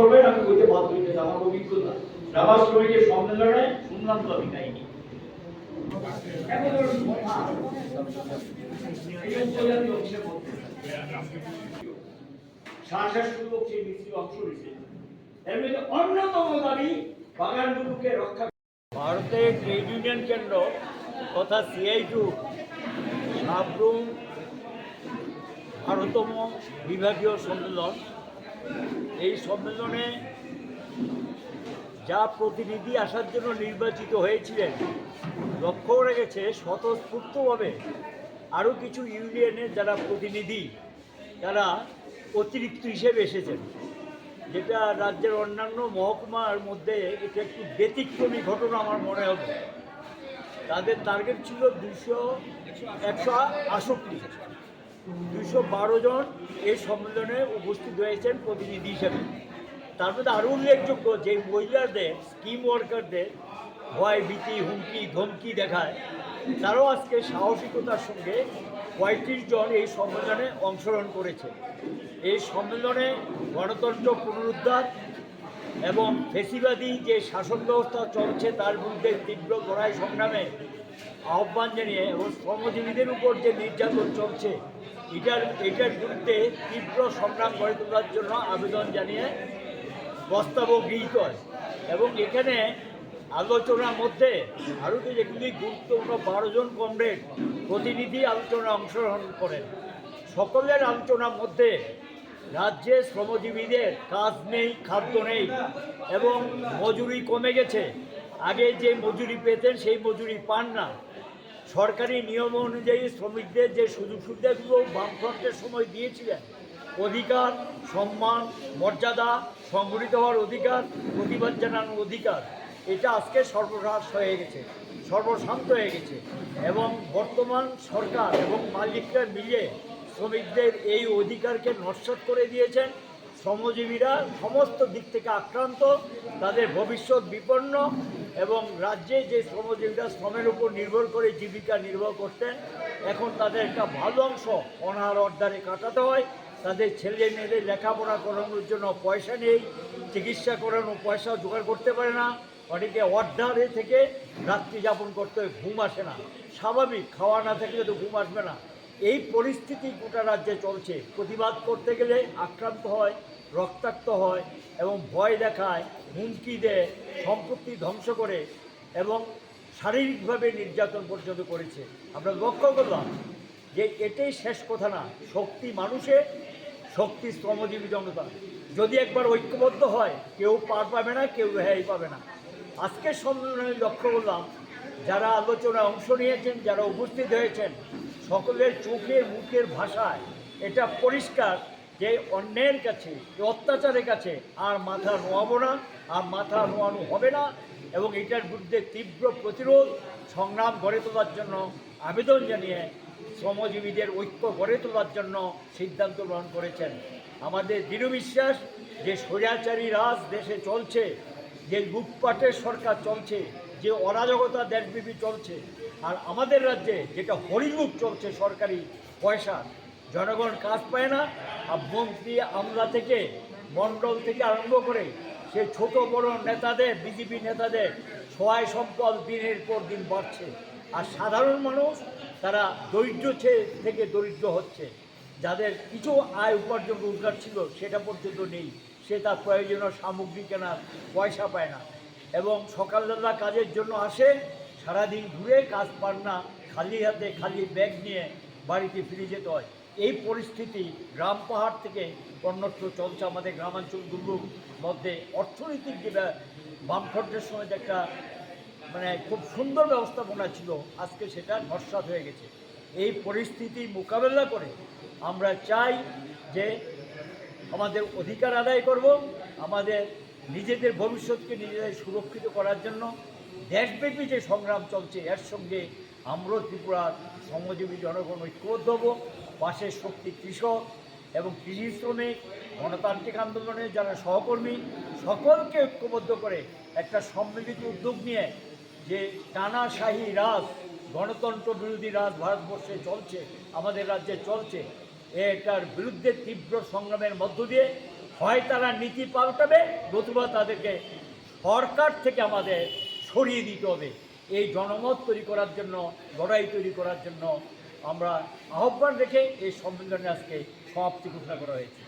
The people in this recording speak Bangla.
আমার অভিজ্ঞতা। রাবার শ্রমিকের সম্মেলনে শুনলাম তো আমি কাহিনী। ভারতের ট্রেড ইউনিয়ন কেন্দ্র তথা সিআই টু সাবরুম বারোতম বিভাগীয় সম্মেলন। এই সম্মেলনে যা প্রতিনিধি আসার জন্য নির্বাচিত হয়েছিলেন, লক্ষ্য রেখেছে স্বতঃস্ফূর্তভাবে আরও কিছু ইউনিয়নের যারা প্রতিনিধি, তারা অতিরিক্ত হিসেবে এসেছেন, যেটা রাজ্যের অন্যান্য মহকুমার মধ্যে এটা একটু ব্যতিক্রমী ঘটনা আমার মনে হবে। তাদের টার্গেট ছিল দুশো একশো আষট্টি দুশো বারো জন এই সম্মেলনে উপস্থিত হয়েছেন প্রতিনিধি হিসেবে। তার মধ্যে আরও উল্লেখযোগ্য যে মহিলাদের, স্কিম ওয়ার্কারদের ভয়, ভীতি, হুমকি, ধমকি দেখায়, তারাও আজকে সাহসিকতার সঙ্গে পঁয়ত্রিশ জন এই সম্মেলনে অংশগ্রহণ করেছে। এই সম্মেলনে গণতন্ত্র পুনরুদ্ধার এবং ফেসিবাদী যে শাসন ব্যবস্থা চলছে, তার বিরুদ্ধে তীব্র লড়াই সংগ্রামে আহ্বান জানিয়ে এবং শ্রমজীবীদের উপর যে নির্যাতন চলছে এটার এটার বিরুদ্ধে তীব্র সংগ্রাম গড়ে তোলার জন্য আবেদন জানিয়ে প্রস্তাবও গৃহীত হয়। এবং এখানে আলোচনার মধ্যে ভারতে যেগুলি গুরুত্বপূর্ণ বারো জন কমরেড প্রতিনিধি আলোচনা অংশগ্রহণ করেন। সকলের আলোচনার মধ্যে রাজ্যে শ্রমজীবীদের কাজ নেই, খাদ্য নেই এবং মজুরি কমে গেছে। আগে যে মজুরি পেতেন, সেই মজুরি পান না। সরকারি নিয়ম অনুযায়ী শ্রমিকদের যে সুযোগ সুবিধাগুলো বামফ্রন্টের সময় দিয়েছিলেন, অধিকার, সম্মান, মর্যাদা, সংগঠিত হওয়ার অধিকার, প্রতিবাদ জানানোর অধিকার, এটা আজকে সর্বনাশ হয়ে গেছে, সর্বশান্ত হয়ে গেছে। এবং বর্তমান সরকার এবং মালিকরা মিলে শ্রমিকদের এই অধিকারকে নস্বাত করে দিয়েছেন। শ্রমজীবীরা সমস্ত দিক থেকে আক্রান্ত, তাদের ভবিষ্যৎ বিপন্ন এবং রাজ্যে যে শ্রমজীবীরা শ্রমের উপর নির্ভর করে জীবিকা নির্বাহ করতেন, এখন তাদের একটা ভালো অংশ অনাহার অর্ধারে কাটাতে হয়। তাদের ছেলে মেয়েদের লেখাপড়া করানোর জন্য পয়সা নেই, চিকিৎসা করানো পয়সা জোগাড় করতে পারে না। অনেকে অর্ধারে থেকে রাত্রি যাপন করতে হয়, ঘুম আসে না। স্বাভাবিক, খাওয়া না থাকলে তো ঘুম আসবে না। এই পরিস্থিতি গোটা রাজ্যে চলছে। প্রতিবাদ করতে গেলে আক্রান্ত হয়, রক্তাক্ত হয় এবং ভয় দেখায়, হুমকি দেয়, সম্পত্তি ধ্বংস করে এবং শারীরিকভাবে নির্যাতন পর্যন্ত করেছে। আমরা লক্ষ্য করলাম যে এটাই শেষ কথা না। শক্তি মানুষে, শক্তি শ্রমজীবী জনতা। যদি একবার ঐক্যবদ্ধ হয়, কেউ পার পাবে না, কেউ রেহাই পাবে না। আজকের সম্মেলনে লক্ষ্য করলাম, যারা আলোচনায় অংশ নিয়েছেন, যারা উপস্থিত হয়েছেন সকলের চোখের, মুখের ভাষায় এটা পরিষ্কার যে অন্যের কাছে, যে অত্যাচারের কাছে আর মাথা নোয়াবো না, আর মাথা নোয়ানো হবে না এবং এটার বিরুদ্ধে তীব্র প্রতিরোধ, সংগ্রাম গড়ে তোলার জন্য আবেদন জানিয়ে শ্রমজীবীদের ঐক্য গড়ে তোলার জন্য সিদ্ধান্ত গ্রহণ করেছেন। আমাদের দৃঢ় বিশ্বাস যে স্বৈরাচারী রাজ দেশে চলছে, যে লুটপাটের সরকার চলছে যে অরাজকতা দেশব্যাপী চলছে, আর আমাদের রাজ্যে যেটা হরিমুখ চলছে সরকারি পয়সা, জনগণ কাজ পায় না, আর মন্ত্রী আমলা থেকে, মণ্ডল থেকে আরম্ভ করে সে ছোট বড় নেতাদের, বিজেপি নেতাদের সহায় সম্পদ দিনের পর দিন বাড়ছে। আর সাধারণ মানুষ, তারা দরিদ্র থেকে দরিদ্র হচ্ছে। যাদের কিছু আয় উপার্জন রোজগার ছিল, সেটা পর্যন্ত নেই। সে তার প্রয়োজনীয় সামগ্রী কেনার পয়সা পায় না। এবং সকালবেলা কাজের জন্য আসে, সারাদিন ঘুরে কাজ পান না খালি হাতে খালি ব্যাগ নিয়ে বাড়িতে ফিরে যেতে হয়। এই পরিস্থিতি গ্রাম পাহাড় থেকে অন্যত্র চলছে আমাদের গ্রামাঞ্চলগুলোর মধ্যে। অর্থনৈতিক যেটা বামফ্রন্টের সময় যে একটা মানে খুব সুন্দর ব্যবস্থাপনা ছিল, আজকে সেটা নস্বাত হয়ে গেছে। এই পরিস্থিতি মোকাবেলা করে আমরা চাই যে আমাদের অধিকার আদায় করব, আমাদের নিজেদের ভবিষ্যৎকে নিজেদের সুরক্ষিত করার জন্য দেশব্যাপী যে সংগ্রাম চলছে, এর সঙ্গে আমরা ত্রিপুরার শ্রমজীবী জনগণ ঐক্যবদ্ধ হব। পাশের শক্তি কৃষক এবং কৃষি শ্রমিক, গণতান্ত্রিক আন্দোলনের যারা সহকর্মী, সকলকে ঐক্যবদ্ধ করে একটা সম্মিলিত উদ্যোগ নিয়ে যে টানাশাহী রাজ, গণতন্ত্র বিরোধী রাজ ভারতবর্ষে চলছে, আমাদের রাজ্যে চলছে, এটার বিরুদ্ধে তীব্র সংগ্রামের মধ্য দিয়ে হয় তারা নীতি পাল্টাবে, নতুবা তাদেরকে সরকার থেকে আমাদের সরিয়ে দিতে হবে। এই জনমত তৈরি করার জন্য, লড়াই তৈরি করার জন্য আমরা আহ্বান রেখে এই সম্মেলনে আজকে সমাপ্তি ঘোষণা করা হয়েছে।